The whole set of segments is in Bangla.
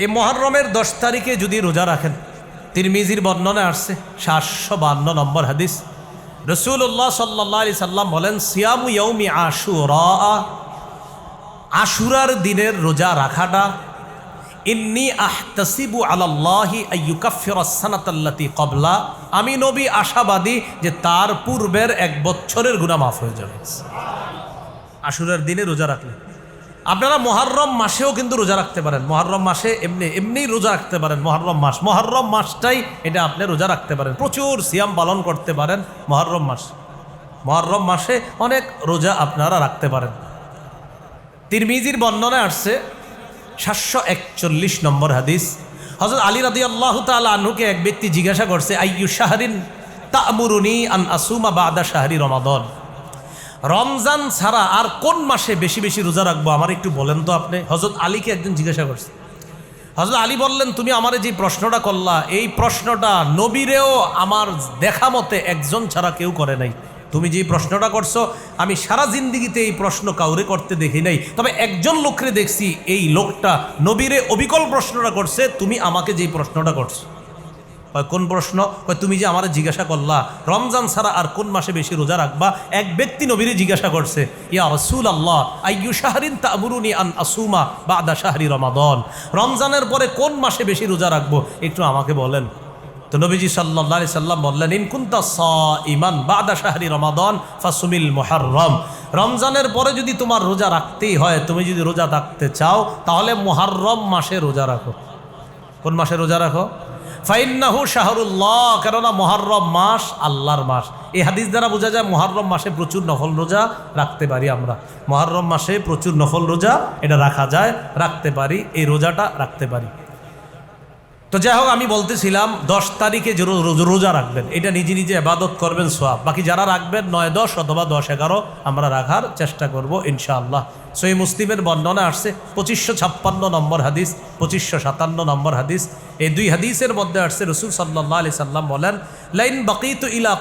এই মহরমের দশ তারিখে যদি রোজা রাখেন, তিরমিজির বর্ণনা আসছে, সাতশো বান্ন নম্বর হাদিস। রসুল্লাহ সাল্লাহ আলি সাল্লাম বলেন, সিয়ামু ইয়ৌমি আশুরা, আশুরার দিনের রোজা রাখাটা ইন্নি আহতাসিবু আলাল্লাহি আইয়ুকাফিরাসানাতাল্লাতি কবলা আমি নবী আশাবাদী যে তার পূর্বের এক বছরের গুনাহ মাফ হয়ে যাবে। আশুরার দিনে রোজা রাখলে আপনারা মহারম মাসেও কিন্তু রোজা রাখতে পারেন। মহারম মাসে এমনি এমনি রোজা রাখতে পারেন মহারম মাস। মহারম মাসটাই এটা আপনি রোজা রাখতে পারেন। প্রচুর সিয়াম পালন করতে পারেন মহারম মাস। মহারম মাসে অনেক রোজা আপনারা রাখতে পারেন। তিরমিজির বর্ণনায় আসছে সাতশো একচল্লিশ নম্বর হাদিস। হজরত আলী রাদি আল্লাহ তাল আনুকে এক ব্যক্তি জিজ্ঞাসা করছে, আইয়ু শাহরিন তামুরুনি আন আসুমা বাদা শাহরি রমাদন? রমজান ছাড়া আর কোন মাসে বেশি বেশি রোজা রাখব? আমার একটু বলেন তো আপনি। হজরত আলীকে একজন জিজ্ঞাসা করছে। হজরত আলী বললেন, তুমি আমারে যে প্রশ্নটা করলা, এই প্রশ্নটা নবীরেও আমার দেখা মতে একজন ছাড়া কেউ করে নাই। তুমি যে প্রশ্নটা করছ, আমি সারা জিন্দিগিতে এই প্রশ্ন কাউরে করতে দেখি নাই। তবে একজন লোকরে দেখছি, এই লোকটা নবীরে অবিকল প্রশ্নটা করছে, তুমি আমাকে যেই প্রশ্নটা করছ। কোন প্রশ্ন? তুমি যে আমার জিজ্ঞাসা করলা, রমজান ছাড়া আর কোন মাসে বেশি রোজা রাখবা? এক ব্যক্তি নবীরে জিজ্ঞাসা করছে, ইয়া রসুল আল্লাহ আইয়ু শাহরিন তামুরুনি আন আসুমা বা আদা শাহরি রমাদন? রমজানের পরে কোন মাসে বেশি রোজা রাখব? একটু আমাকে বলেন। তো নবীজি সাল্লাহ সাল্লাম বললেন ইনকুন্তা স ইমান বাদা শাহরি রমাদন ফাসুমিল মোহাররম। রমজানের পরে যদি তোমার রোজা রাখতেই হয়, তুমি যদি রোজা রাখতে চাও, তাহলে মোহাররম মাসে রোজা রাখো। কোন মাসে রোজা রাখো? ফাইন্নাহু শাহরুল্লাহ, কেননা মহারম মাস আল্লাহর মাস। এই হাদিস দ্বারা বোঝা যায় মহারম মাসে প্রচুর নফল রোজা রাখতে পারি আমরা। মহারম মাসে প্রচুর নফল রোজা এটা রাখা যায়, রাখতে পারি, এই রোজাটা রাখতে পারি। তো যাই হোক, আমি বলতেছিলাম, দশ তারিখে যে রোজা রাখবেন, এটা নিজে নিজে আবাদত করবেন সোয়াব বাকি যারা রাখবেন নয় দশ অথবা দশ এগারো, আমরা রাখার চেষ্টা করব ইনশাআল্লাহ। সই মুসলিমের বর্ণনা আসছে পঁচিশশো ছাপ্পান্ন নম্বর হাদিস, পঁচিশশো সাতান্ন নম্বর হাদিস। এই দুই হাদিসের মধ্যে আসছে রসুল সাল্লাহ আলি সাল্লাম বলেন, লাইন বাকিত ইলা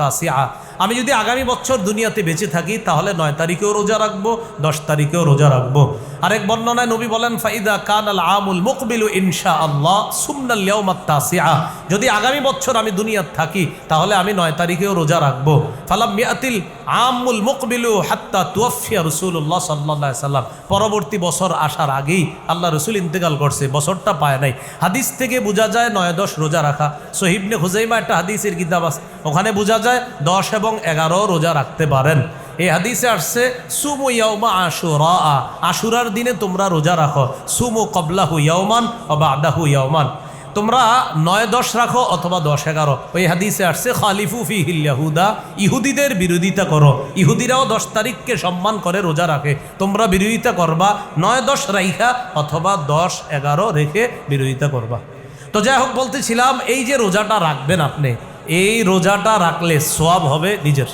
তাসিয়া আমি যদি আগামী বছর দুনিয়াতে বেঁচে থাকি, তাহলে নয় তারিখেও রোজা রাখব, দশ তারিখেও রোজা রাখব। আরেক বর্ণনায় নবী বলেন, ফাইদা কান আল আমুল মুকবিলু ইনশা আল্লাহ সুমনাল্লাউমাত্তাসিয়া যদি আগামী বছর আমি দুনিয়াত থাকি, তাহলে আমি নয় তারিখেও রোজা রাখব। ফালাম মিয়াতিল আমুল মুকবিলু হাত্তা তুয়াফিয়া রসুল্লাহ সাল্লাহ সাল্লাম, পরবর্তী বছর আসার আগেই আল্লাহ রসুল ইন্তেকাল করছে, বছরটা পায় নাই। হাদিস থেকে বোঝা যায় নয়, দশ রোজা রাখা। সহিবনে হুজাইমা একটা হাদিসের আছে, ওখানে বোঝা যায় দশ এবং এগারো রোজা রাখতে পারেন। এই হাদিসে আসছে, সুমু ইয়াউমা আশুরা আশুরার দিনে তোমরা রোজা রাখো। সুমু কবলাহু ইয়াউমান অবা আদাহু ইয়াউমান তোমরা নয় দশ রাখো অথবা দশ এগারো। ওই হাদিসে আসছে, খালিফু ফি ইয়াহুদা, ইহুদিদের বিরোধিতা করো। ইহুদিরাও দশ তারিখকে সম্মান করে, রোজা রাখে। তোমরা বিরোধিতা করবা, নয় দশ রাইখা অথবা দশ এগারো রেখে বিরোধিতা করবা। তো যাই হোক, বলতেছিলাম, এই যে রোজাটা রাখবেন আপনি, এই রোজাটা রাখলে সোয়াব হবে নিজের।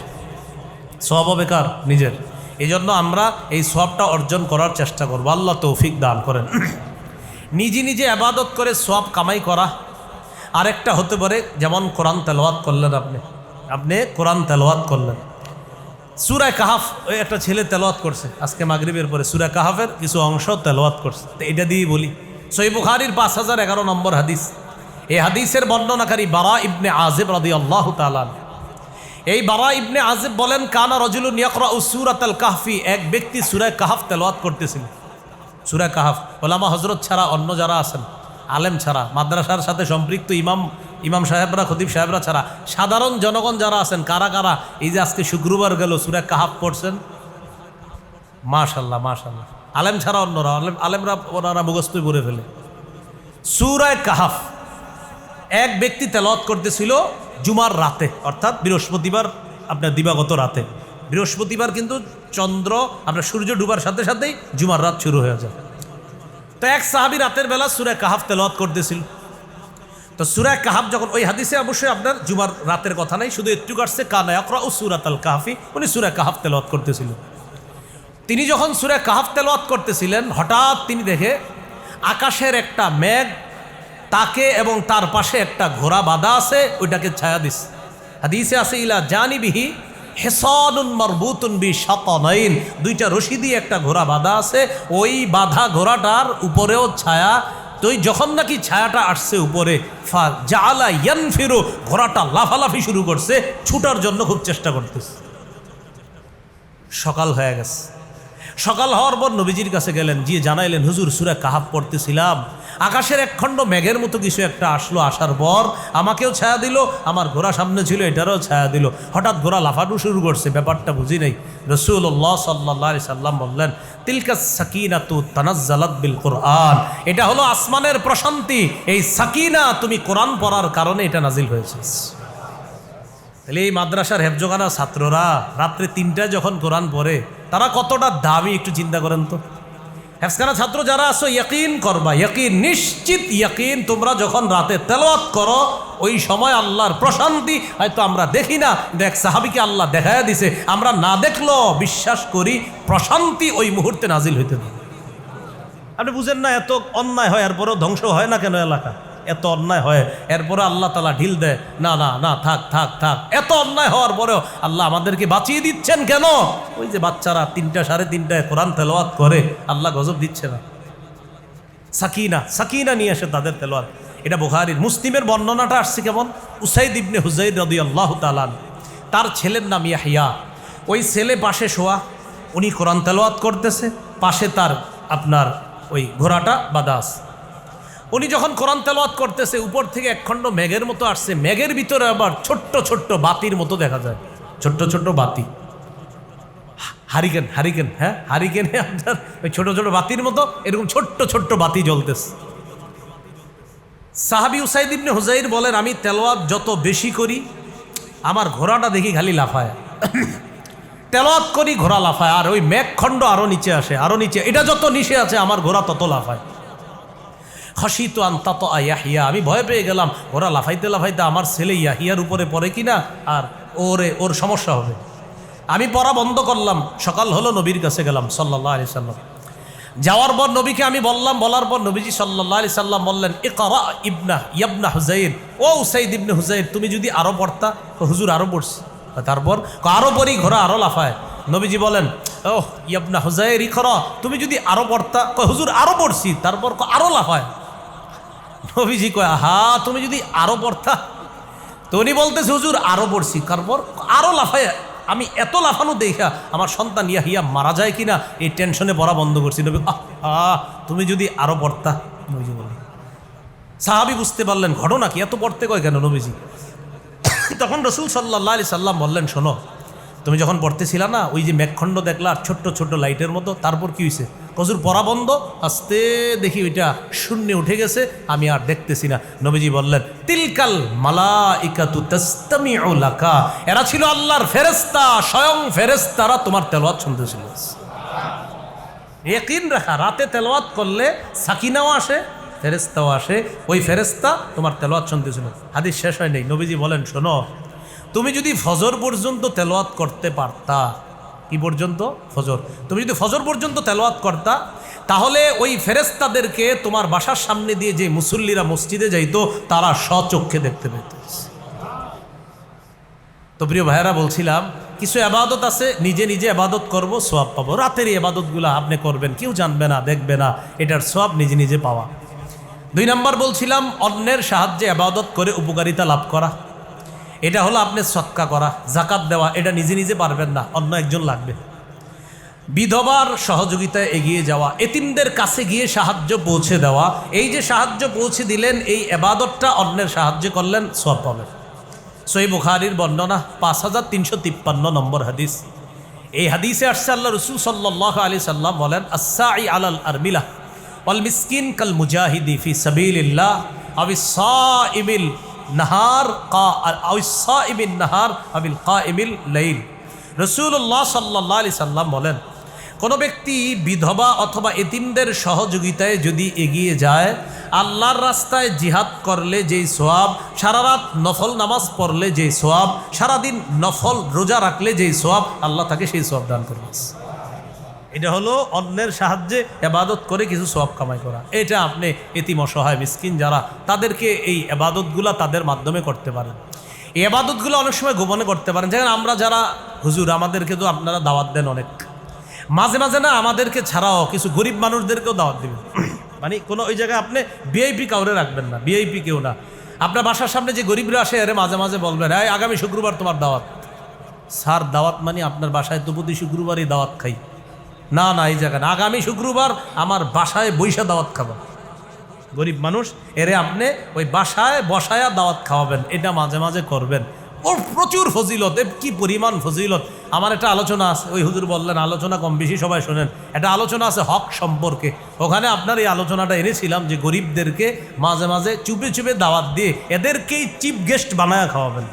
সব হবে কার? নিজের। এই জন্য আমরা এই সবটা অর্জন করার চেষ্টা করব। আল্লাহ তৌফিক দান করেন। নিজে নিজে আবাদত করে সব কামাই করা। আরেকটা হতে পারে, যেমন কোরআন তেলাওয়াত করলেন আপনি। আপনি কোরআন তেলাওয়াত করলেন। সুরায় কাহাফ, ওই একটা ছেলে তেলাওয়াত করছে। আজকে মাগরিবের পরে সুরায় কাহাফের কিছু অংশ তেলাওয়াত করছে। তো এটা দিয়েই বলি সই বুখারির পাঁচ হাজার এগারো নম্বর হাদিস। এই হাদিসের বর্ণনাকারী বারা ইবনে আজেব রাদি আল্লাহ তালান এই বাবা ইবনে আজিব বলেন, কানা রজুলুন ইয়াকরা সুরাত আল কাহফি। এক ব্যক্তি সুরায় কাহাফ তেলাওয়াত করতেছিল। সুরায় কাহাফ। ওলামা হজরত ছাড়া অন্য যারা আছেন, আলেম ছাড়া, মাদ্রাসার সাথে সম্পৃক্ত ইমাম ইমাম সাহেবরা, খতিব সাহেবরা ছাড়া, সাধারণ জনগণ যারা আছেন, কারা কারা? এই যে আজকে শুক্রবার গেল, সুরা কাহাফ পড়ছেন? মাশাল্লাহ মাশাল্লাহ আলেম ছাড়া অন্যরা, আলেম, আলেমরা, ওনারা মুখস্থই পড়ে ফেলে। সুরায় কাহাফ, এক ব্যক্তি তেলাওয়াত করতেছিল জুমার রাতে, অর্থাৎ বৃহস্পতিবার, আপনার দিবাগত রাতে। বৃহস্পতিবার কিন্তু চন্দ্র আপনার সূর্য ডুবার সাথে সাথেই জুমার রাত শুরু হয়ে যায়। তো এক সাহাবি রাতের বেলা সুরায় কাহাফ তেলাওয়াত করতেছিল। তো সুরায় কাহাব যখন, ওই হাদিসে অবশ্যই আপনার জুমার রাতের কথা নাই, শুধু একটু কাটছে কানা আকরা ও সুরাত আল কাহাফি, উনি সুরায় কাহাফ তেলাওয়াত করতেছিল। তিনি যখন সুরায় কাহাফ তেলাওয়াত করতেছিলেন, হঠাৎ তিনি দেখে আকাশের একটা মেঘ, তাকে এবং তার পাশে একটা ঘোড়া বাঁধা আছে, ওইটাকে ছায়া দিস হাদিসে আছে, ইলা জানি বিহি হেসনুন মরবুতুন বি সাতনাইন দুইটা রশি দিয়ে একটা ঘোড়া বাঁধা আছে। ওই বাঁধা ঘোড়াটার উপরেও ছায়া। তো যখন নাকি ছায়াটা আসছে উপরে, ফা জালা ইয়ান ফিরো ঘোড়াটা লাফালাফি শুরু করছে, ছুটার জন্য খুব চেষ্টা করতেছে। সকাল হয়ে গেছে। সকাল হওয়ার পর নবীজির কাছে গেলেন, গিয়ে জানাইলেন, হুজুর, সুরা কাহাব পড়তেছিলাম। আকাশের এক খণ্ড মেঘের মতো কিছু একটা আসলো আসার পর, আমাকেও ছায়া দিল, আমার ঘোড়া সামনে ছিল, এটারও ছায়া দিল। হঠাৎ ঘোড়া লাফানো শুরু করছে, ব্যাপারটা বুঝি নাই। রসুল্লাহ সাল্লাহ সাল্লাম বললেন, তিলকা সাকিনা তু তানাজ্জালাত বিল কোরআন। এটা হলো আসমানের প্রশান্তি। এই সাকিনা তুমি কোরআন পড়ার কারণে এটা নাজিল হয়েছে। তাহলে এই মাদ্রাসার হেফজোগানা ছাত্ররা রাত্রে তিনটায় যখন কোরআন পড়ে, তারা কতটা দামি একটু চিন্তা করেন তো। হেফসখানা ছাত্র যারা আছো, ইয়াকিন করবা, ইয়াকিন, নিশ্চিত ইয়াকিন, তোমরা যখন রাতে তেলাওয়াত করো, ওই সময় আল্লাহর প্রশান্তি, হয়তো আমরা দেখি না, দেখ সাহাবিকে আল্লাহ দেখায় দিছে, আমরা না দেখলেও বিশ্বাস করি প্রশান্তি ওই মুহূর্তে নাজিল হইতে দেয় আপনি বুঝেন না, এত অন্যায় হয়, এরপরেও ধ্বংস হয় না কেন এলাকা? এত অন্যায় হয়, এরপরে আল্লাহ তালা ঢিল দেয়, না না না, থাক থাক থাক। এত অন্যায় হওয়ার পরেও আল্লাহ আমাদেরকে বাঁচিয়ে দিচ্ছেন কেন? ওই যে বাচ্চারা তিনটা সাড়ে তিনটায় কোরআন তেলোয়াত করে, আল্লাহ গজব দিচ্ছে না। সাকিনা সাকিনা নিয়ে আসে তাদের তেলোয়াত এটা বুখারির, মুসলিমের বর্ণনাটা আসছে কেমন? উসাইদ ইবনে হুজাইদ রদি আল্লাহ তালান তার ছেলের নাম ইয়াহিয়া ওই ছেলে পাশে শোয়া, উনি কোরআন তেলোয়াত করতেছে, পাশে তার আপনার ওই ঘোড়াটা বাদাস উনি যখন কোরআন তেলাওয়াত করতেছে, উপর থেকে একখণ্ড মেঘের মতো আসছে। মেঘের ভিতরে আবার ছোট্ট ছোট্ট বাতির মতো দেখা যায়। ছোট্ট ছোট্ট বাতি। হারিকেন হারিকেন হ্যাঁ? হারিকেনে আপনার ওই ছোট ছোট বাতির মতো এরকম ছোট্ট ছোট্ট বাতি জ্বলতেছে। সাহাবি উসাইদ ইবনে হুজাইর বলেন, আমি তেলোয়াত যত বেশি করি, আমার ঘোড়াটা দেখি খালি লাফায়। তেলোয়াত করি, ঘোড়া লাফায়। আর ওই মেঘখণ্ড আরও নিচে আসে আরও নিচে। এটা যত নিচে আছে, আমার ঘোড়া তত লাফায়। খসিত আন্তাত ইয়াহিয়া। আমি ভয় পেয়ে গেলাম, ওরা লাফাইতে লাফাইতে আমার ছেলে ইয়াহিয়ার উপরে পড়ে কিনা? আর ওরে, ওর সমস্যা হবে। আমি পড়া বন্ধ করলাম, সকাল হলো, নবীর কাছে গেলাম সাল্লাহ আলি সাল্লাম। যাওয়ার পর নবীকে আমি বললাম, বলার পর নবীজি সাল্লাহ আলি সাল্লাম বললেন এ করা ইবনা, ইয়াবনা হুজাইর। ও উসাইদ ইবনে হুজাইর, তুমি যদি আরও পড়তা? তো হুজুর আরও পড়ছি। তারপর আরও পড়ি ঘোরা আরও লাফায়। নবীজি বলেন ও ইয়াবনা হুজাইর ই তুমি যদি আরও পড়তা? হুজুর আরও পড়ছি। তারপর আরও লাফায়। নবীজি কয় হা তুমি যদি আরও পড়তা? তো উনি বলতেছে, হুজুর, আরও পড়ছি। তারপর আরও লাফায় আমি এত লাফানো দেখা আমার সন্তান ইয়া হিয়া মারা যায় কিনা, এই টেনশনে পড়া বন্ধ করছি। নবী, আহ, তুমি যদি আরও পড়তা? নবীজি বললেন সাহাবি বুঝতে পারলেন, ঘটনা কি? এত পড়তে কয় কেন নবীজি? তখন রসুল সাল্লাহ আলি সাল্লাম বললেন, শোনো, তুমি যখন পড়তেছিলা না, ওই যে মেঘখণ্ড দেখলা ছোট্ট ছোট্ট লাইটের মতো, তারপর কি হয়েছে কজুর পড়া বন্ধ, আস্তে দেখি ওইটা শূন্যে উঠে গেছে, আমি আর দেখতেছি না। নবীজি বললেন, তিলকাল মালা ইকাতু তাস্তামি লাকা। এরা ছিল আল্লাহর ফেরেস্তা স্বয়ং ফেরেস্তারা তোমার তেলোয়াত শুনতেছিল। একিন রাখা, রাতে তেলোয়াত করলে সাকিনাও আসে ফেরেস্তাও আসে, ওই ফেরেস্তা তোমার তেলোয়াত শুনতেছিল। হাদিস শেষ হয় নেই। নবীজি বলেন, শোনো, তুমি যদি ফজর পর্যন্ত তেলোয়াত করতে পারতা কি পর্যন্ত? ফজর। তুমি যদি ফজর পর্যন্ত তেলোয়াত করতা, তাহলে ওই ফেরেস্তাদেরকে তোমার বাসার সামনে দিয়ে যে মুসল্লিরা মসজিদে যাইতো, তারা স্বচক্ষে দেখতে পেত তো প্রিয় ভাইয়েরা, বলছিলাম, কিছু আবাদত আছে, নিজে নিজে আবাদত করব, সোয়াব পাবো। রাতের এই আবাদতগুলো আপনি করবেন, কেউ জানবে না, দেখবে না, এটার সোয়াব নিজে নিজে পাওয়া। দুই নাম্বার বলছিলাম, অন্যের সাহায্যে আবাদত করে উপকারিতা লাভ করা। এটা হলো আপনি সৎকা করা, জাকাত দেওয়া, এটা নিজে নিজে পারবেন না, অন্য একজন লাগবে। বিধবার সহযোগিতায় এগিয়ে যাওয়া, এতিমদের কাছে গিয়ে সাহায্য পৌঁছে দেওয়া, এই যে সাহায্য পৌঁছে দিলেন, এই এবাদতটা অন্যের সাহায্য করলেন সব পাবেন। সই বুখারির বর্ণনা, পাঁচ হাজার তিনশো তিপ্পান্ন নম্বর হাদিস। এই হাদিসে আসছে আল্লাহ রসুল সাল্লাহ আলি সাল্লাম বলেন আসাই আলাল আরমিলা ওয়াল মিসকিন কাল মুজাহিদি ফি সাবিলিল্লাহ আবি সাইবিল নাহার কা আবি সাইবিন নাহার আবিল কা কাইমিল লাইল। রসুল্লাহ সাল্লাহ আলি সাল্লাম বলেন, কোনো ব্যক্তি বিধবা অথবা এতিমদের সহযোগিতায় যদি এগিয়ে যায়, আল্লাহর রাস্তায় জিহাদ করলে যেই সোয়াব সারা রাত নফল নামাজ পড়লে যেই সোয়াব, সারাদিন নফল রোজা রাখলে যেই সোয়াব, আল্লাহ তাকে সেই সোয়াব দান করবে এটা হলো অন্যের সাহায্যে এবাদত করে কিছু সব কামাই করা। এটা আপনি এতিম অসহায় মিসকিন যারা, তাদেরকে এই এবাদতগুলা তাদের মাধ্যমে করতে পারেন। এই আবাদতগুলো অনেক সময় গোপনে করতে পারেন। যেমন আমরা যারা, হুজুর, আমাদেরকে তো আপনারা দাওয়াত দেন অনেক। মাঝে মাঝে না আমাদেরকে ছাড়াও কিছু গরিব মানুষদেরকেও দাওয়াত দিবেন। মানে কোনো ওই জায়গায় আপনি বিআইপি কাউরে রাখবেন না বিআইপি কেউ না। আপনার বাসার সামনে যে গরিবরা আসে, এরে মাঝে মাঝে বলবেন হ্যাঁ আগামী শুক্রবার তোমার দাওয়াত। স্যার, দাওয়াত মানে আপনার বাসায় তো প্রতি শুক্রবারই দাওয়াত খাই। না না, এই জায়গা না। আগামী শুক্রবার আমার বাসায় বৈশা দাওয়াত খাব। গরিব মানুষ, এরে আপনি ওই বাসায় বসায়া দাওয়াত খাওয়াবেন, এটা মাঝে মাঝে করবেন। ওর প্রচুর ফজিলত, এ কি পরিমাণ ফজিলত? আমার একটা আলোচনা আছে, ওই হুজুর বললেন, আলোচনা কম বেশি সবাই শোনেন। একটা আলোচনা আছে হক সম্পর্কে। ওখানে আপনার এই আলোচনাটা এনেছিলাম যে গরিবদেরকে মাঝে মাঝে চুপে চুপে দাওয়াত দিয়ে এদেরকেই চিফ গেস্ট বানায়া খাওয়াবেন।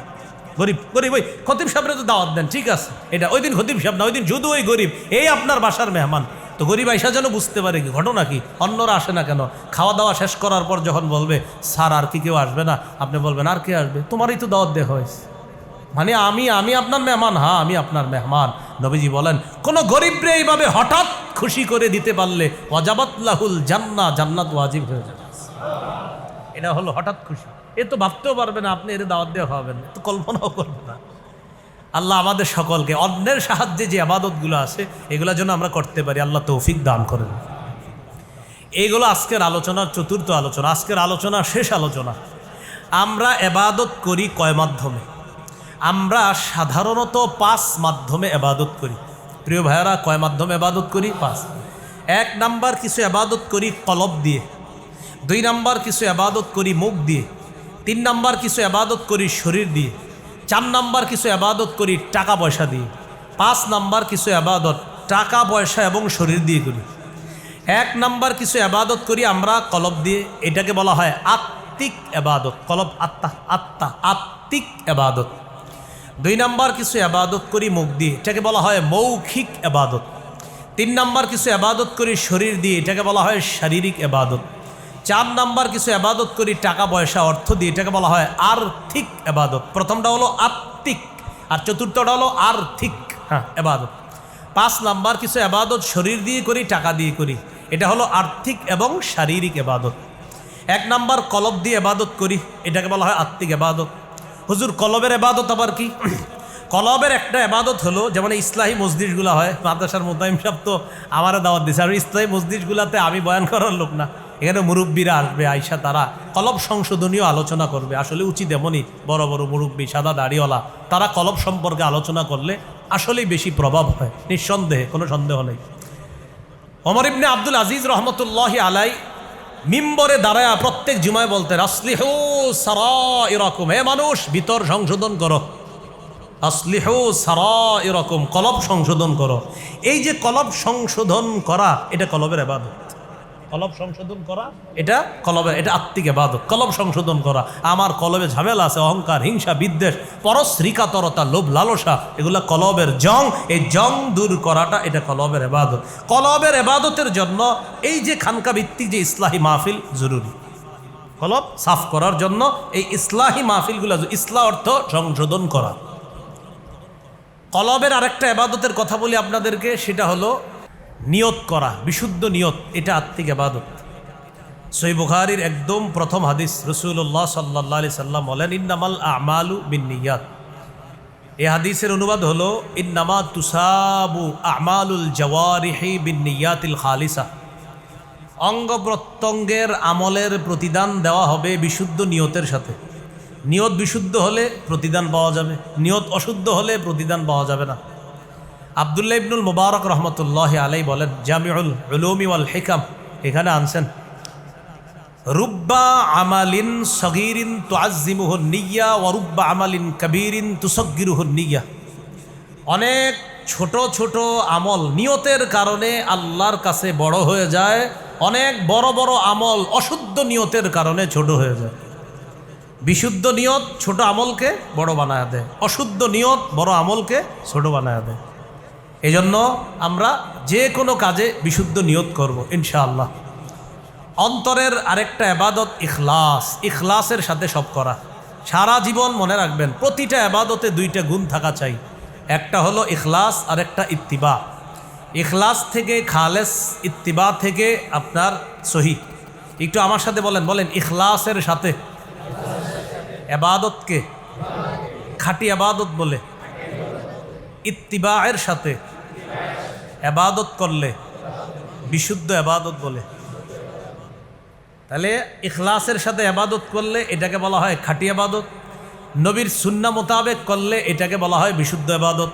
গরিব গরিব ওই খতিব সাহেবরা তো দাওয়াত দেন, ঠিক আছে? এটা ওই দিন খতিব সাহেব না, ওই দিন শুধু ওই গরিব, এই আপনার বাসার মেহমান। তো গরিব আইসা যেন বুঝতে পারে কি, ঘটনা কি? অন্যরা আসে না কেন? খাওয়া দাওয়া শেষ করার পর যখন বলবে, স্যার, আর কি কেউ আসবে না? আপনি বলবেন, আর কে আসবে? তোমারই তো দাওয়াত দেওয়া হয়েছে। মানে আমি আমি আপনার মেহমান হ্যাঁ আমি আপনার মেহমান। নবীজি বলেন, কোন গরিবরে এইভাবে হঠাৎ খুশি করে দিতে পারলে ওয়াজাবাতলাহুল জান্না জান্নাত ওয়াজিব হয়ে যাবে। এটা হলো হঠাৎ খুশি। এ তো ভাবতেও পারবে না, আপনি এর দাওয়াত দেওয়া হবেন তো কল্পনাও করবে না। আল্লাহ আমাদের সকলকে, অন্যের সাহায্যে যে আবাদতগুলো আছে, এগুলো যেন আমরা করতে পারি, আল্লাহ তৌফিক দান করেন। এইগুলো আজকের আলোচনার চতুর্থ আলোচনা, আজকের আলোচনা শেষ আলোচনা। আমরা এবাদত করি কয় মাধ্যমে? আমরা সাধারণত পাঁচ মাধ্যমে এবাদত করি। প্রিয় ভাইয়েরা, কয় মাধ্যমে এবাদত করি? পাঁচ। এক নাম্বার কিছু এবাদত করি কলব দিয়ে। দুই নাম্বার কিছু এবাদত করি মুখ দিয়ে, তিন নাম্বার কিছু এবাদত করি শরীর দিয়ে, চার নাম্বার কিছু এবাদত করি টাকা পয়সা দিয়ে, পাঁচ নাম্বার কিছু এবাদত টাকা পয়সা এবং শরীর দিয়ে করি। এক নাম্বার কিছু এবাদত করি আমরা কলব দিয়ে, এটাকে বলা হয় আত্মিক এবাদত কলব আত্মা আত্মা, আত্মিক এবাদত দুই নাম্বার কিছু এবাদত করি মুখ দিয়ে, এটাকে বলা হয় মৌখিক এবাদত তিন নাম্বার কিছু এবাদত করি শরীর দিয়ে, এটাকে বলা হয় শারীরিক এবাদত চার নাম্বার কিছু এবাদত করি, টাকা পয়সা অর্থ দিয়ে, এটাকে বলা হয় আর্থিক এবাদত প্রথমটা হলো আত্মিক, আর চতুর্থটা হলো আর্থিক হ্যাঁ এবাদত পাঁচ নাম্বার কিছু এবাদত শরীর দিয়ে করি, টাকা দিয়ে করি, এটা হলো আর্থিক এবং শারীরিক এবাদত এক নাম্বার কলব দিয়ে এবাদত করি, এটাকে বলা হয় আত্মিক এবাদত হুজুর, কলবের এবাদত আবার কি? কলবের একটা এবাদত হলো, যেমন ইসলাহী মসজিদগুলো হয়, মাদ্রাসার মোতাইম সাহেব তো আমারও দাওয়াত দিচ্ছে আর ইসলাহী মসজিদগুলোতে আমি বয়ান করার লোক না। এখানে মুরব্বীরা আসবে, আইসা তারা কলব সংশোধনীয় আলোচনা করবে। আসলে উচিত এমনই, বড় বড় মুরব্বী, সাদা দাড়িওয়ালা, তারা কলব সম্পর্কে আলোচনা করলে আসলেই বেশি প্রভাব হয়, নিঃসন্দেহে, কোনো সন্দেহ নেই। অমর ইবনে আব্দুল আজিজ রহমতুল্লাহ আলাই মিম্বরে দাঁড়ায়া প্রত্যেক জুমায় বলতেন, আসলিহ সারা এরকম হে মানুষ, ভিতর সংশোধন করো। আসলিহ সারা এরকম কলব সংশোধন করো। এই যে কলব সংশোধন করা, এটা কলবের এবাদত। কলব সংশোধন করা, এটা কলবে, এটা আত্মিক এবাদত কলব সংশোধন করা, আমার কলবে ঝামেলা আছে, অহংকার, হিংসা, বিদ্বেষ, পরশ্রিকাতরতা, লোভ, লালসা, এগুলা কলবের জং। এই জং দূর করাটা এটা কলবের এবাদত কলবের এবাদতের জন্য এই যে খানকা ভিত্তিক যে ইসলাহী মাহফিল জরুরি। কলব সাফ করার জন্য এই ইসলাহী মাহফিলগুলো ইসলাহ অর্থ সংশোধন করা। কলবের আরেকটা এবাদতের কথা বলি আপনাদেরকে, সেটা হলো নিয়ত করা, বিশুদ্ধ নিয়ত, এটা আত্মিক আবাদত। সই বুখারির একদম প্রথম হাদিস রসুল্লাহ সাল্লাহ আলি সাল্লাম বলেন, ইন্নামাল আমালু বিন নিয়াত এই হাদিসের অনুবাদ হলো, ইন্নামা তুসাবু আমালুল জওয়ারিহি বিন নিয়াতিল খালিসা। অঙ্গ প্রত্যঙ্গের আমলের প্রতিদান দেওয়া হবে বিশুদ্ধ নিয়তের সাথে। নিয়ত বিশুদ্ধ হলে প্রতিদান পাওয়া যাবে, নিয়ত অশুদ্ধ হলে প্রতিদান পাওয়া যাবে না। আবদুল্লাহ ইবনুল মুবারক রহমতুল্লাহ আলাই বলেন, জামিউল উলুমি ওয়াল হিকাম এখানে আনছেন, রুব্বা আমালিন সগিরিন তুআজিমুহ নিয়া ও রুব্বা আমালিন কবিরিন তুসগিরুহ নিয়া অনেক ছোট ছোট আমল নিয়তের কারণে আল্লাহর কাছে বড় হয়ে যায়, অনেক বড় বড় আমল অশুদ্ধ নিয়তের কারণে ছোট হয়ে যায়। বিশুদ্ধ নিয়ত ছোট আমলকে বড় বানায় দেয়, অশুদ্ধ নিয়ত বড় আমলকে ছোট বানায় দেয়। এই জন্য আমরা যে কোনো কাজে বিশুদ্ধ নিয়ত করব, ইনশাআল্লাহ। অন্তরের আরেকটা এবাদত ইখলাস, ইখলাসের সাথে সব করা। সারা জীবন মনে রাখবেন, প্রতিটা এবাদতে দুইটা গুণ থাকা চাই। একটা হলো ইখলাস আর একটা ইত্তিবা। ইখলাস থেকে খালেস, ইত্তিবা থেকে আপনার সহি। একটু আমার সাথে বলেন বলেন, ইখলাসের সাথে। এবাদতকে। খাঁটি আবাদত বলে। ইত্তিবায়ের সাথে। আবাদত করলে, বিশুদ্ধ আবাদত বলে। তাহলে ইখলাসের সাথে আবাদত করলে এটাকে বলা হয় খাঁটি আবাদত, নবীর সুন্না মোতাবেক করলে এটাকে বলা হয় বিশুদ্ধ আবাদত।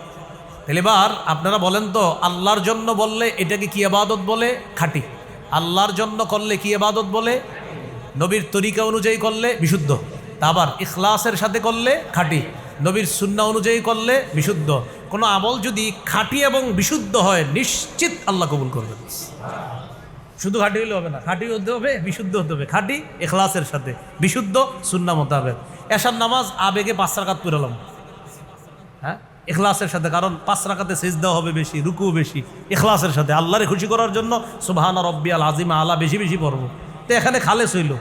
তাহলে এবার আপনারা বলেন তো, আল্লাহর জন্য বললে এটাকে কি আবাদত বলে? খাঁটি। আল্লাহর জন্য করলে কি আবাদত বলে? নবীর তরিকা অনুযায়ী করলে বিশুদ্ধ। তা আবার ইখলাসের সাথে করলে খাঁটি। নবীর সুন্না অনুযায়ী করলে বিশুদ্ধ। কোনো আমল যদি খাঁটি এবং বিশুদ্ধ হয়, নিশ্চিত আল্লাহ কবুল করবেন। শুধু খাঁটি হলে হবে না, খাঁটি হতে হবে, বিশুদ্ধ হতে হবে। খাঁটি এখলাসের সাথে, বিশুদ্ধ সুন্না মোতাবেক। এসার নামাজ আবেগে পাঁচ রাকাত পুরালাম হ্যাঁ? এখলাসের সাথে, কারণ পাঁচ রাকাতে সেজদাও হবে বেশি, রুকু বেশি। এখলাসের সাথে, আল্লাহরে খুশি করার জন্য সুবাহানা রব্বি আল আজিমা আলা বেশি বেশি পড়ব। তো এখানে খালেস হইল।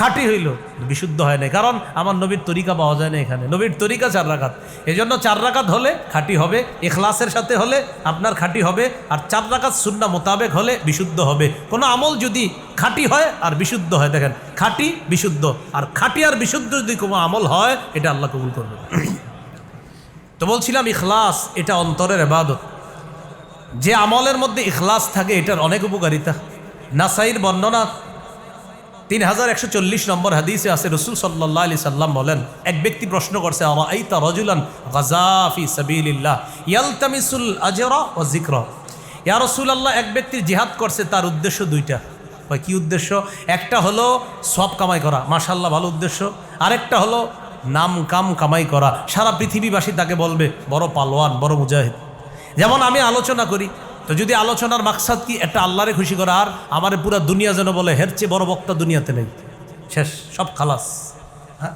খাঁটি হইল। বিশুদ্ধ হয় না কারণ আমার নবীর তরিকা পাওয়া যায় না এখানে। নবীর তরিকা চার রাকাত। এই জন্য চার রাকাত হলে খাঁটি হবে এখলাসের সাথে হলে আপনার খাঁটি হবে, আর চার রাকাত সুন্না মোতাবেক হলে বিশুদ্ধ হবে। কোনো আমল যদি খাঁটি হয় আর বিশুদ্ধ হয়, দেখেন, খাঁটি, বিশুদ্ধ। আর খাঁটি আর বিশুদ্ধ যদি কোনো আমল হয়, এটা আল্লাহ কবুল করবে। তো বলছিলাম ইখলাস, এটা অন্তরের এবাদত যে আমলের মধ্যে ইখলাস থাকে, এটার অনেক উপকারিতা। নাসাইর বর্ণনা তিন হাজার একশো চল্লিশ নম্বর হাদিসে আছে, রসুল সাল্লাহ আলি সাল্লাম বলেন, এক ব্যক্তি প্রশ্ন করছে আজরা ও এক ব্যক্তির জিহাদ করছে, তার উদ্দেশ্য দুইটা। হয় কি উদ্দেশ্য? একটা হলো সব কামাই করা মাশাল্লাহ ভালো উদ্দেশ্য। আরেকটা হলো নাম কাম কামাই করা, সারা পৃথিবীবাসী তাকে বলবে, বড় পালোয়ান, বড় মুজাহিদ। যেমন আমি আলোচনা করি তো যদি আলোচনার মাকসাদ কি একটা আল্লাহরে খুশি করা আর আমার পুরা দুনিয়া যেন বলে, হের চেয়ে বড় বক্তা দুনিয়াতে নেই। শেষ, সব খালাস। হ্যাঁ?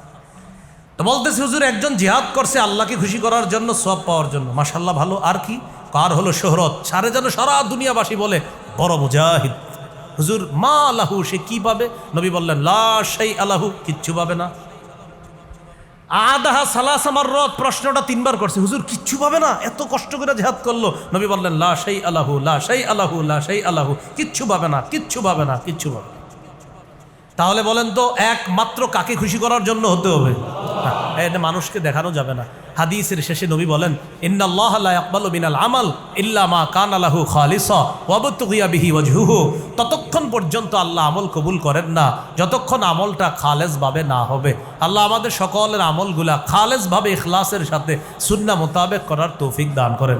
তো বলতেছে, হুজুর, একজন জিহাদ করছে, আল্লাহকে খুশি করার জন্য সব পাওয়ার জন্য। মাশাল্লাহ ভালো। আর কি? কার হলো শোহরত? সারে যেন সারা দুনিয়াবাসী বলে, বড় মুজাহিদ। হুজুর, মা আল্লাহু সে কি পাবে? নবী বললেন, লা সেই আল্লাহু কিচ্ছু পাবে না। আদাহা সালাস আমার রথ প্রশ্নটা তিনবার করছে। হুজুর, কিচ্ছু পাবে না? এত কষ্ট করে জেহাদ করল। নবী বললেন, লা সেই আলাহু লা সেই আলাহু লা সেই আলাহু কিচ্ছু পাবে না, কিচ্ছু পাবে না, কিচ্ছু পাবে না। তাহলে বলেন তো একমাত্র কাকে খুশি করার জন্য হতে হবে? হ্যাঁ, এটা মানুষকে দেখানো যাবে না। হাদিসের শেষে নবী বলেন ইন্নাল্লাহ ততক্ষণ পর্যন্ত আল্লাহ আমল কবুল করেন না। যতক্ষণ আমলটা খালেজ ভাবে না হবে। আল্লাহ আমাদের সকলের আমলগুলা খালেজ ভাবে ইখলাসের সাথে সুন্নাহ মোতাবেক করার তৌফিক দান করেন।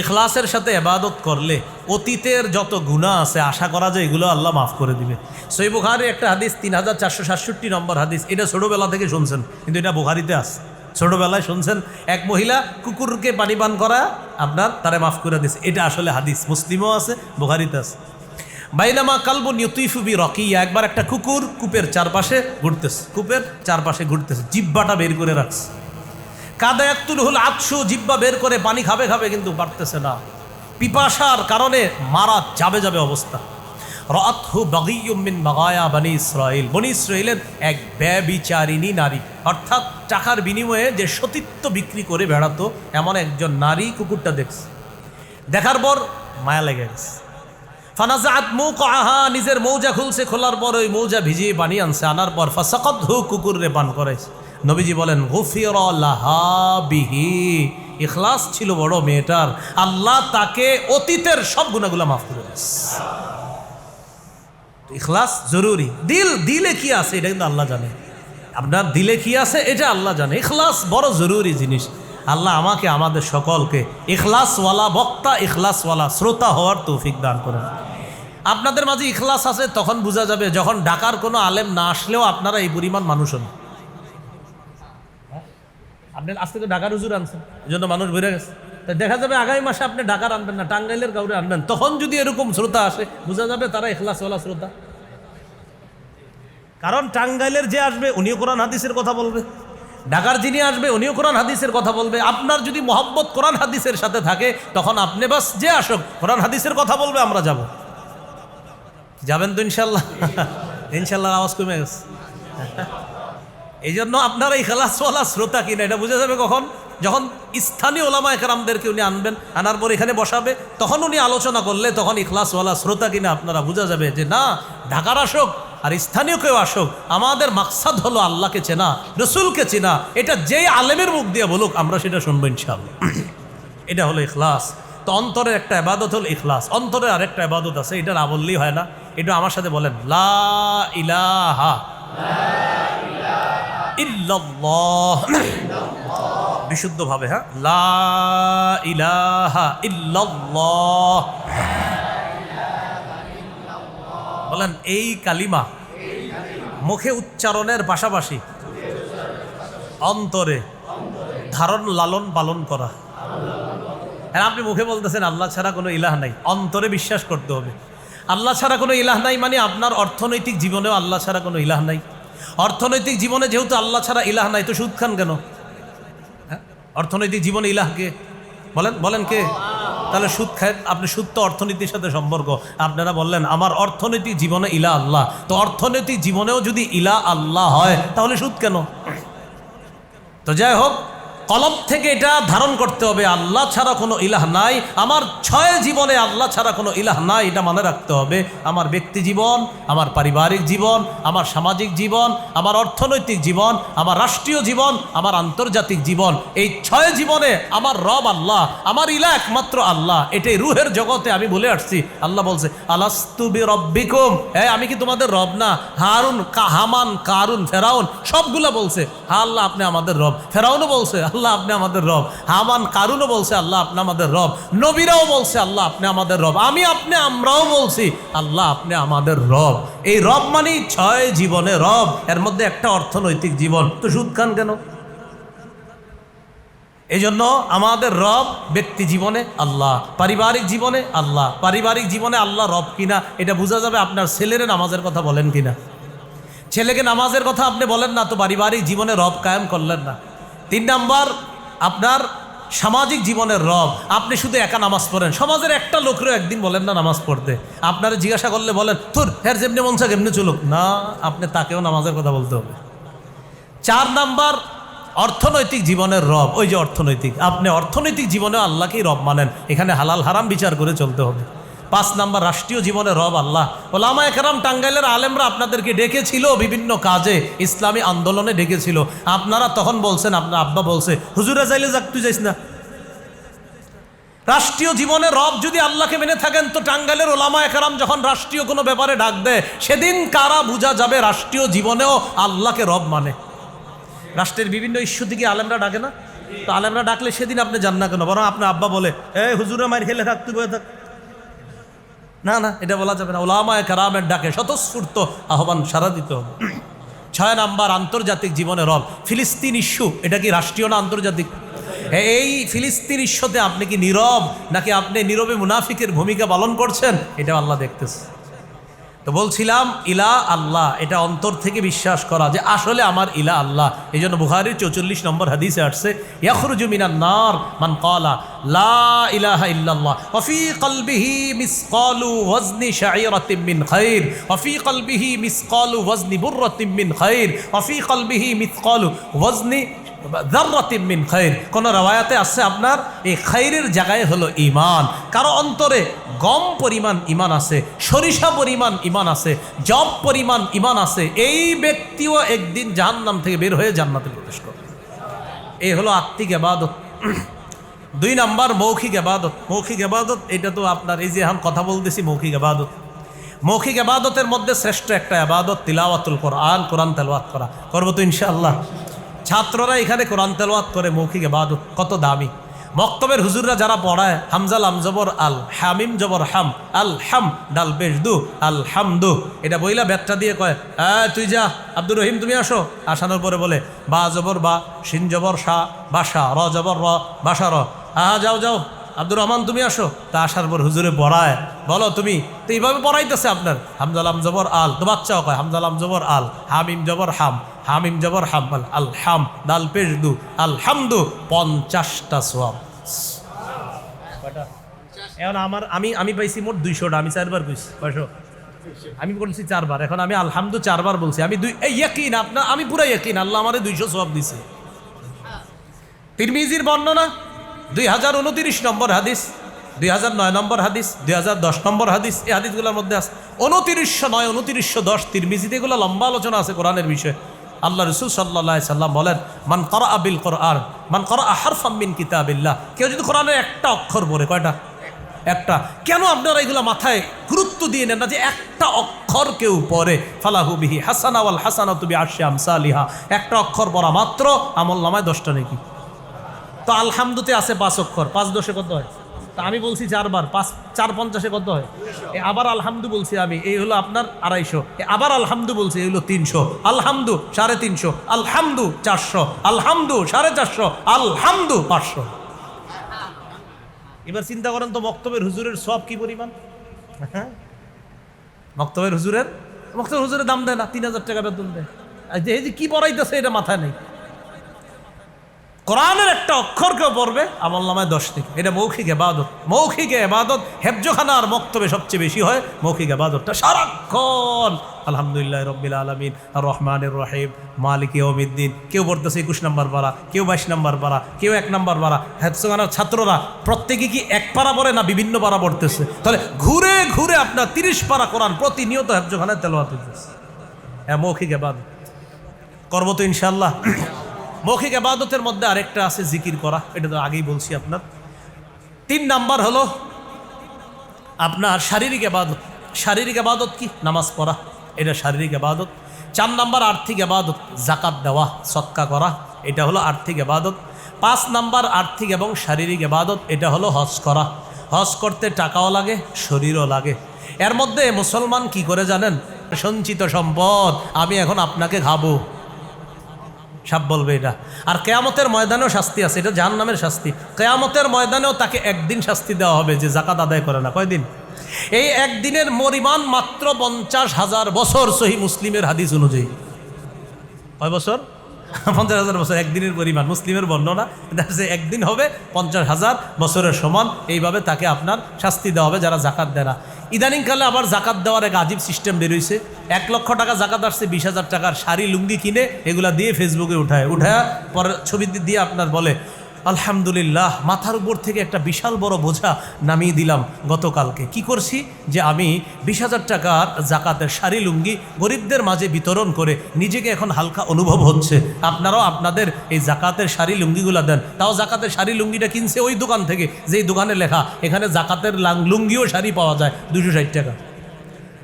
ইখলাসের সাথে এবাদত করলে অতীতের যত গুণা আছে, আশা করা যায় এগুলো আল্লাহ মাফ করে দিবে। সই বুখারি একটা হাদিস, তিন হাজার চারশো সাতষট্টি নম্বর হাদিস। এটা ছোটোবেলা থেকে শুনছেন, কিন্তু এটা বুখারিতে আছে। ছোটোবেলায় শুনছেন, এক মহিলা কুকুরকে পানি পান করা আপনার তারে মাফ করে দিছে। এটা আসলে হাদিস। মুসলিমও আছে, বুখারিতে আছে। বাইনামা কালবু নিউতিফুবি রকিয়া, একবার একটা কুকুর কূপের চারপাশে ঘুরতেছে, কূপের চারপাশে ঘুরতেছে জিব্বাটা বের করে রাখছে। কাদা একতুল হল আটশো জিব্বা বের করে পানি খাবে খাবে কিন্তু পারতেছে না। পিপাসার কারণে মারা যাবে যাবে অবস্থা। রাতহু বাগিয়ুমিন বাগায়া বানি ইসরাইল বনি ইসরাইলের এক ব্যবিচারিণী নারী। অর্থাৎ টাকার বিনিময়ে যে সতীত্ব বিক্রি করে বেড়াতো, এমন একজন নারী কুকুরটা দেখছে। দেখার পর মায়া লেগে গেছে। ফানাজাত মুখ আহা নিজের মৌজা খুলছে, খোলার পর ওই মৌজা ভিজিয়ে পানি আনছে। আনার পর ফাসাকত হু কুকুর রে পান করেছে নবীজি বলেন, গুফির বিহি। ইখলাস ছিল বড় মেয়েটার। আল্লাহ তাকে অতীতের সব গুণাগুলা মাফ করে ইখলাস জরুরি। দিল, দিলে কি আছে? এটা কিন্তু আল্লাহ জানে। আপনার দিলে কি আছে? এটা আল্লাহ জানে। ইখলাস বড় জরুরি জিনিস। আল্লাহ আমাকে, আমাদের সকলকে ইখলাসওয়ালা বক্তা, ইখলাসওয়ালা শ্রোতা হওয়ার তৌফিক দান করেন। আপনাদের মাঝে ইখলাস আছে, তখন বোঝা যাবে, যখন ডাকার কোনো আলেম না আসলেও আপনারা এই পরিমাণ মানুষ হন। আপনি আজকে তো ঢাকার হুজুর আনছেন এই জন্য মানুষ বেড়ে গেছে। তা দেখা যাবে আগামী মাসে আপনি ঢাকার আনবেন না, টাঙ্গাইলের কাউরে আনবেন। তখন যদি এরকম শ্রোতা আসে, বোঝা যাবে তারা এখলাসওয়ালা শ্রোতা। কারণ টাঙ্গাইলের যে আসবে, উনিও কোরআন হাদিসের কথা বলবে। ঢাকার যিনি আসবে, উনিও কোরআন হাদিসের কথা বলবে। আপনার যদি মোহাব্বত কোরআন হাদিসের সাথে থাকে, তখন আপনি বাস যে আসুক, কোরআন হাদিসের কথা বলবে, আমরা যাব। যাবেন তো ইনশাল্লাহ। ইনশাল্লাহ আওয়াজ কমে গেছে। এই জন্য আপনারা এই খেলাসওয়ালা শ্রোতা কিনা এটা বোঝা যাবে কখন? যখন স্থানীয় ওলামা একরামদেরকে উনি আনবেন, আনার পর এখানে বসাবে, তখন উনি আলোচনা করলে তখন ইখলাসওয়ালা শ্রোতা কিনা আপনারা বোঝা যাবে যে না, ঢাকার আসক আর স্থানীয় কেউ আসুক, আমাদের মাকসাদ হলো আল্লাহকে চেনা, রসুলকে চেনা, এটা যেই আলেমের মুখ দিয়ে বলুক, আমরা সেটা শুনব ইনশাআল্লাহ। এটা হলো ইখলাস। তো অন্তরের একটা আবাদত হলো ইখলাস। অন্তরে আরেকটা আবাদত আছে, এটা না বললেই হয় না। এটা আমার সাথে বলেন, লা ইলাহা। ইল্লাল্লাহ। বিশুদ্ধভাবে হ্যাঁ? লা ইলাহা বলেন, এই কালিমা মুখে উচ্চারণের পাশাপাশি অন্তরে ধারণ, লালন পালন করা। হ্যাঁ আপনি মুখে বলতেছেন, আল্লাহ ছাড়া কোনো ইলাহ নাই। অন্তরে বিশ্বাস করতে হবে। আল্লাহ ছাড়া কোনো ইলাহ নাই মানে আপনার অর্থনৈতিক জীবনেও আল্লাহ ছাড়া কোনো ইলাহ নাই। অর্থনৈতিক জীবনে যেহেতু আল্লাহ ছাড়া ইলাহ নাই, তো সুদ খান কেন? হ্যাঁ? অর্থনৈতিক জীবনে ইলাহ কে? বলেন বলেন কে? তাহলে সুদ খায় আপনি সুদ তো অর্থনীতির সাথে সম্পর্ক। আপনারা বললেন, আমার অর্থনৈতিক জীবনে ইলা আল্লাহ। তো অর্থনৈতিক জীবনেও যদি ইলা আল্লাহ হয়, তাহলে সুদ কেন? তো যাই হোক কলব থেকে এটা ধারণ করতে হবে, আল্লাহ ছাড়া কোনো ইলাহ নাই। আমার ছয় জীবনে আল্লাহ ছাড়া কোনো ইলাহ নাই, এটা মনে রাখতে হবে। আমার ব্যক্তি জীবন, আমার পারিবারিক জীবন, আমার সামাজিক জীবন, আমার অর্থনৈতিক জীবন, আমার রাষ্ট্রীয় জীবন, আমার আন্তর্জাতিক জীবন। এই ছয় জীবনে আমার রব আল্লাহ, আমার ইলা একমাত্র আল্লাহ। এটাই রুহের জগতে আমি বলে আসছি। আল্লাহ বলছে আলাস্তুবি রব্বিকুম হ্যাঁ আমি কি তোমাদের রব না? হারুন হামান, কারুন, ফেরাউন। সবগুলা বলছে হা আল্লাহ, আপনি আমাদের রব। ফেরাউনও বলছে, আল্লাহ আপনি আমাদের রব। হামান কারুনও বলছে, আল্লাহ আপনি আমাদের রব। নবীরাও বলছে, আল্লাহ আপনি আমাদের রব। আমি আপনি, আমরাও বলছি, আল্লাহ আপনি আমাদের রব। এই রব মানেই ছয় জীবনে রব। এর মধ্যে একটা অর্থনৈতিক জীবন। তো সুদ খান কেন? এই জন্য আমাদের রব ব্যক্তি জীবনে আল্লাহ, পারিবারিক জীবনে আল্লাহ। পারিবারিক জীবনে আল্লাহ রব কিনা, এটা বোঝা যাবে আপনার ছেলের নামাজের কথা বলেন কিনা। ছেলেকে নামাজের কথা আপনি বলেন না, তো পারিবারিক জীবনে রব কায়েম করলেন না। তিন নাম্বার, আপনার সামাজিক জীবনের রব। আপনি শুধু একা নামাজ পড়েন। সমাজের একটা লোকেরও একদিন বলেন না নামাজ পড়তে। আপনারা জিজ্ঞাসা করলে বলেন তোর হ্যার যেমনি মনসা কেমনি চলুক। না, আপনি তাকেও নামাজের কথা বলতে হবে। চার নাম্বার, অর্থনৈতিক জীবনের রব। ওই যে অর্থনৈতিক। আপনি অর্থনৈতিক জীবনে আল্লাহকেই রব মানেন। এখানে হালাল হারাম বিচার করে চলতে হবে। পাঁচ নাম্বার রাষ্ট্রীয় জীবনে রব আল্লাহ। ওলামা একরাম টাঙ্গাইলের আলেমরা আপনাদেরকে ডেকেছিল বিভিন্ন কাজে, ইসলামী আন্দোলনে ডেকেছিল। আপনারা তখন বলছেন, আপনার আব্বা বলছে, হুজুরা যাইলে যাক, তুই যাইস না। রাষ্ট্রীয় জীবনে রব যদি আল্লাহকে মেনে থাকেন, তো টাঙ্গাইলের ওলামা একরাম যখন রাষ্ট্রীয় কোনো ব্যাপারে ডাক দেয়, সেদিন কারা বোঝা যাবে রাষ্ট্রীয় জীবনেও আল্লাহকে রব মানে? রাষ্ট্রের বিভিন্ন ইস্যু দিকে আলেমরা ডাকে না? তো আলেমরা ডাকলে সেদিন আপনি যান না কেন? বরং আপনার আব্বা বলে, এই হুজুরে মায়ের খেলে থাক, তুই থাক। না না, এটা বলা যাবে না। ওলামায় কারামের ডাকে স্বতঃস্ফূর্ত আহ্বান সারা দিতে হবে। ছয় নাম্বার, আন্তর্জাতিক জীবনে রব। ফিলিস্তিন ইস্যু, এটা কি রাষ্ট্রীয় না আন্তর্জাতিক? এই ফিলিস্তিন ইস্যুতে আপনি কি নীরব, নাকি আপনি নীরবে মুনাফিকের ভূমিকা পালন করছেন? এটা আল্লাহ দেখতেছে। তো বলছিলাম, ইলা আল্লাহ, এটা অন্তর থেকে বিশ্বাস করা যে আসলে আমার ইলা আল্লাহ। এই জন্য বুহারির চৌচল্লিশ নম্বর হাদিসে আসছে, ইয়াখরুজু মিনান নার, মান ক্বালা, লা কলবিহি মিসকালু ওয়াজনি ফি কলবিহি মিন খাইর। কোন রাওয়ায়াতে আছে আপনার? এই খাইরের জায়গায় হলো ইমান কারও অন্তরে গম পরিমাণ ইমান আছে, সরিষা পরিমাণ ইমান আছে জব পরিমাণ ইমান আছে, এই ব্যক্তিও একদিন জাহান্নাম থেকে বের হয়ে জান্নাতে প্রবেশ করবে। এই হলো আত্মিক এবাদত দুই নাম্বার, মৌখিক এবাদত মৌখিক এবাদত এটা তো আপনার, এই যে এখন কথা বলতেছি, মৌখিক এবাদত মৌখিক এবাদতের মধ্যে শ্রেষ্ঠ একটা এবাদত তিলাওয়াতুল কোরআন কোরআন তেলওয়াত করা। করব তো ইনশাআল্লাহ। ছাত্ররা এখানে কোরআন তেলওয়াত করে মৌখিক এবাদত কত দামি। মক্তবের হুজুররা যারা পড়ায়, হামজাল আমজবর আল হামিম জবর হাম, আল হাম ডাল বেশ দু, আল হামদু এটা বইলা ব্যাটটা দিয়ে কয় হ্যাঁ তুই যা, আব্দুর রহিম, তুমি আসো? আসানোর পরে বলে, বা জবর বা সিন জবর শাহ বাসা র জবর র বাসা র। হ্যাঁ যাও যাও, আব্দুর রহমান, তুমি আসো। তা আসার পর হুজুরে পড়ায়, বলো তুমি, তো এইভাবে পড়াইতেছে আপনার? হামজালাম জবর আল। তো বাচ্চাও কয় হামজালাম জবর আল, হামিম জবর হাম। হামিম জবর হাম আল আল হাম দাল পেশ দু আল হামদু পঞ্চাশটা সোয়াব। এখন আমার, আমি আমি পাইছি মোট দুইশোটা, আমি চারবার কইছি, কয়শো? আমি বলছি চারবার, এখন আমি আলহামদু চারবার বলছি, আমি দুই, এই ইয়াকিন আপনার আমি পুরো ইয়াকিন, আল্লাহ আমারে দুইশো সব দিছে। তিরমিজির বর্ণনা দুই হাজার উনতিরিশ নম্বর হাদিস দুই হাজার নয় নম্বর হাদিস দুই হাজার দশ নম্বর হাদিস, এই হাদিসগুলোর মধ্যে আছে। উনতিরিশশো নয়, উনতিরিশশো দশ তিরমিজিতে এগুলো লম্বা আলোচনা আছে কোরআনের বিষয়ে। আল্লাহ রসুল সাল্লা সাল্লাম বলেন, মান করা আবিল কোরআন, মান করা আহার ফাম্মিন কিতাবিল্লাহ। কেউ যদি কোরআনের একটা অক্ষর পড়ে, কয়টা? একটা। কেন আপনারা এগুলো মাথায় গুরুত্ব দিয়ে নেন না যে একটা অক্ষর কেউ পড়ে? ফালাহু বিহি হাসানা ওয়াল হাসানা তুমি আসে আমসালিহা। একটা অক্ষর পড়া মাত্র আমল নামায় দশটা নাকি। তো আলহামদুতে আছে পাঁচ অক্ষর। পাঁচ দশে কত হয়? তা আমি বলছি চারবার, পাঁচ, চার পঞ্চাশে কত হয়? এ আবার আলহামদু বলছি আমি, এই হলো আপনার আড়াইশো। এ আবার আলহামদু বলছি, এই হলো তিনশো। আলহামদু সাড়ে তিনশো, আলহামদু চারশো, আলহামদু সাড়ে চারশো, আলহামদু পাঁচশো। এবার চিন্তা করেন তো মক্তবের হুজুরের সব কি পরিমাণ? হ্যাঁ? মক্তবের হুজুরের? মক্তবের হুজুরের দাম দেয় না, তিন হাজার টাকা বেতন দেয়। এই যে কি পড়াইতেছে, এটা মাথায় নেই। কোরআনের একটা অক্ষর কেউ পড়বে, আমল নামায় দশ থেকে এটা মৌখিক এবাদত। মৌখিক এবাদত হেফজোখানার মক্তবে সবচেয়ে বেশি হয়, মৌখিক এবাদতটা সারাক্ষণ। আলহামদুলিল্লাহ রব্বিল আলমিন আর রহমানের রহিম, মালিক ইয়মিদ্দিন কেউ পড়তেছে একুশ নম্বর পারা, কেউ বাইশ নম্বর পারা, কেউ এক নম্বর পারা। হেফজোখানার ছাত্ররা প্রত্যেকে কি এক পারা পড়ে না বিভিন্ন পারা পড়তেছে? তাহলে ঘুরে ঘুরে আপনার তিরিশ পারা কোরআন প্রতিনিয়ত হেফজোখানায় তেলোয়াত হইতেছে। হ্যাঁ মৌখিক এবাদত। করব তো ইনশাল্লাহ মৌখিক আবাদতের মধ্যে আরেকটা আছে জিকির করা, এটা তো আগেই বলছি আপনার। তিন নাম্বার হলো আপনার শারীরিক আবাদত শারীরিক আবাদত কি? নামাজ পড়া, এটা শারীরিক আবাদত চার নাম্বার আর্থিক আবাদত জাকাত দেওয়া সৎকা করা, এটা হলো আর্থিক আবাদত পাঁচ নাম্বার আর্থিক এবং শারীরিক আবাদত এটা হলো হজ করা। হজ করতে টাকাও লাগে, শরীরও লাগে। এর মধ্যে মুসলমান কি করে জানেন? সঞ্চিত সম্পদ, আমি এখন আপনাকে খাব। সাপ বলবে এটা। আর কেয়ামতের ময়দানেও শাস্তি আছে, এটা জাহান নামের শাস্তি। কেয়ামতের ময়দানেও তাকে একদিন শাস্তি দেওয়া হবে যে জাকাত আদায় করে না। কয়দিন? এই একদিনের পরিমাণ মাত্র পঞ্চাশ হাজার বছর সহি মুসলিমের হাদিস অনুযায়ী। কয় বছর? পঞ্চাশ হাজার বছর, একদিনের পরিমাণ। মুসলিমের বর্ণনা যাচ্ছে একদিন হবে, পঞ্চাশ হাজার বছরের সমান। এইভাবে তাকে আপনার শাস্তি দেওয়া হবে যারা জাকাত দেয় না। ইদানিংকালে আবার জাকাত দেওয়ার এক আজীব সিস্টেম বেরোইছে। এক লক্ষ টাকা জাকাত আসছে, বিশ হাজার টাকার শাড়ি, লুঙ্গি কিনে এগুলা দিয়ে ফেসবুকে উঠায়। উঠায় পরে ছবি দিয়ে আপনার বলে আলহামদুলিল্লাহ, মাথার উপর থেকে একটা বিশাল বড় বোঝা নামিয়ে দিলাম গতকালকে। কি করছি? যে আমি বিশ হাজার টাকার জাকাতের শাড়ি লুঙ্গি গরিবদের মাঝে বিতরণ করে নিজেকে এখন হালকা অনুভব হচ্ছে। আপনারাও আপনাদের এই জাকাতের শাড়ি লুঙ্গিগুলো দেন। তাও জাকাতের শাড়ি লুঙ্গিটা কিনছে ওই দোকান থেকে, যেই দোকানে লেখা, এখানে জাকাতের লুঙ্গিও শাড়ি পাওয়া যায় দুশো ষাট টাকা।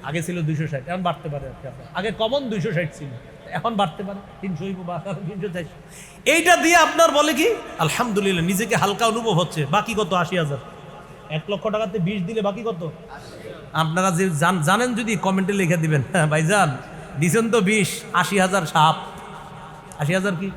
আগে ছিল দুশো ষাট, এখন বাড়তে পারে আগে কমন দুশো ষাট ছিল। এখন বাড়তে পারে, তিনশো তিনশো চারশো। এইটা দিয়ে আপনার বলে কি, আলহামদুলিল্লাহ, নিজেকে হালকা অনুভব হচ্ছে। বাকি কত? আশি হাজার। এক লক্ষ টাকাতে বিশ দিলে বাকি কত? আপনারা যে জান- জানেন যদি, কমেন্টে লিখে দিবেন। হ্যাঁ ভাইজান, দিছেন তো বিশ, আশি হাজার সাপ। আশি হাজার কি?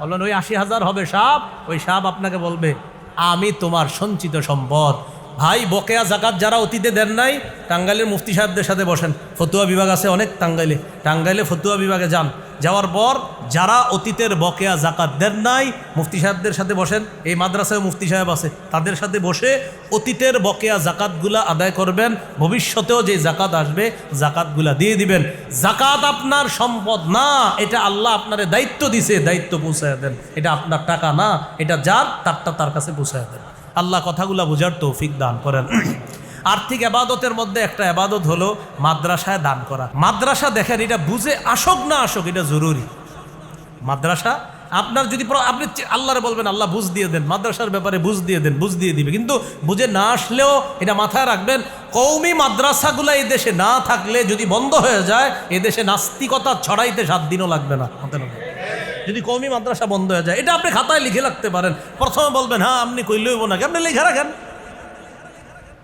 বললেন ওই আশি হাজার হবে সাপ, ওই সাপ আপনাকে বলবে, আমি তোমার সঞ্চিত সম্পদ। ভাই, বকেয়া জাকাত যারা অতীতে দেন নাই, টাঙ্গাইলের মুফতি সাহেবদের সাথে বসেন। ফতুয়া বিভাগ আছে অনেক টাঙ্গাইলে। টাঙ্গাইলে ফতুয়া বিভাগে যান। যাওয়ার পর যারা অতীতের বকেয়া জাকাত দেন নাই, মুফতি সাহেবদের সাথে বসেন। এই মাদ্রাসায় মুফতি সাহেব আছে। তাদের সাথে বসে অতীতের বকেয়া জাকাতগুলা আদায় করবেন। ভবিষ্যতেও যে জাকাত আসবে, জাকাতগুলা দিয়ে দিবেন। জাকাত আপনার সম্পদ না, এটা আল্লাহ আপনার দায়িত্ব দিছে, দায়িত্ব পৌঁছায় দেন। এটা আপনার টাকা না, এটা যার, তারটা তার কাছে পৌঁছায় দেন। আল্লাহ কথাগুলা বোঝার তৌফিক দান করেন। আর্থিক আবাদতের মধ্যে একটা আবাদত হলো মাদ্রাসায় দান করা। মাদ্রাসা দেখেন, এটা বুঝে আসক না আসক, এটা জরুরি। মাদ্রাসা, আপনার যদি আপনি আল্লাহরে বলবেন, আল্লাহ বুঝ দিয়ে দেন, মাদ্রাসার ব্যাপারে বুঝ দিয়ে দেন, বুঝ দিয়ে দিবে। কিন্তু বুঝে না আসলেও এটা মাথায় রাখবেন কৌমি মাদ্রাসাগুলো এই দেশে না থাকলে যদি বন্ধ হয়ে যায়, এ দেশে নাস্তিকতা ছড়াইতে সাত দিনও লাগবে না। যদি কৌমি মাদ্রাসা বন্ধ হয়ে যায়, এটা আপনি খাতায় লিখে রাখতে পারেন। প্রথমে বলবেন হ্যাঁ আপনি কইলেও নাকি? আপনি লিখে রাখেন।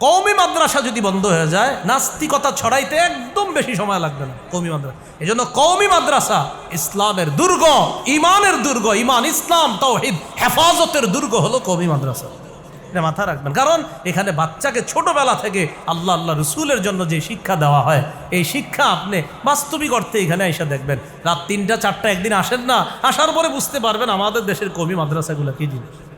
কৌমি মাদ্রাসা যদি বন্ধ হয়ে যায়, নাস্তিকতা ছড়াইতে একদম বেশি সময় লাগবে না কৌমি মাদ্রাসা। এই জন্য কৌমি মাদ্রাসা ইসলামের দুর্গ, ইমানের দুর্গ, ইমান, ইসলাম, তাওহিদ, হেফাজতের দুর্গ হলো কৌমি মাদ্রাসা। এটা মাথা রাখবেন। কারণ এখানে বাচ্চাকে ছোটবেলা থেকে আল্লাহ আল্লাহ রসুলের জন্য যে শিক্ষা দেওয়া হয়, এই শিক্ষা আপনি বাস্তবিক অর্থে এখানে এসে দেখবেন। রাত তিনটা, চারটা একদিন আসেন না, আসার পরে বুঝতে পারবেন আমাদের দেশের কবি মাদ্রাসাগুলো কী জিনিস।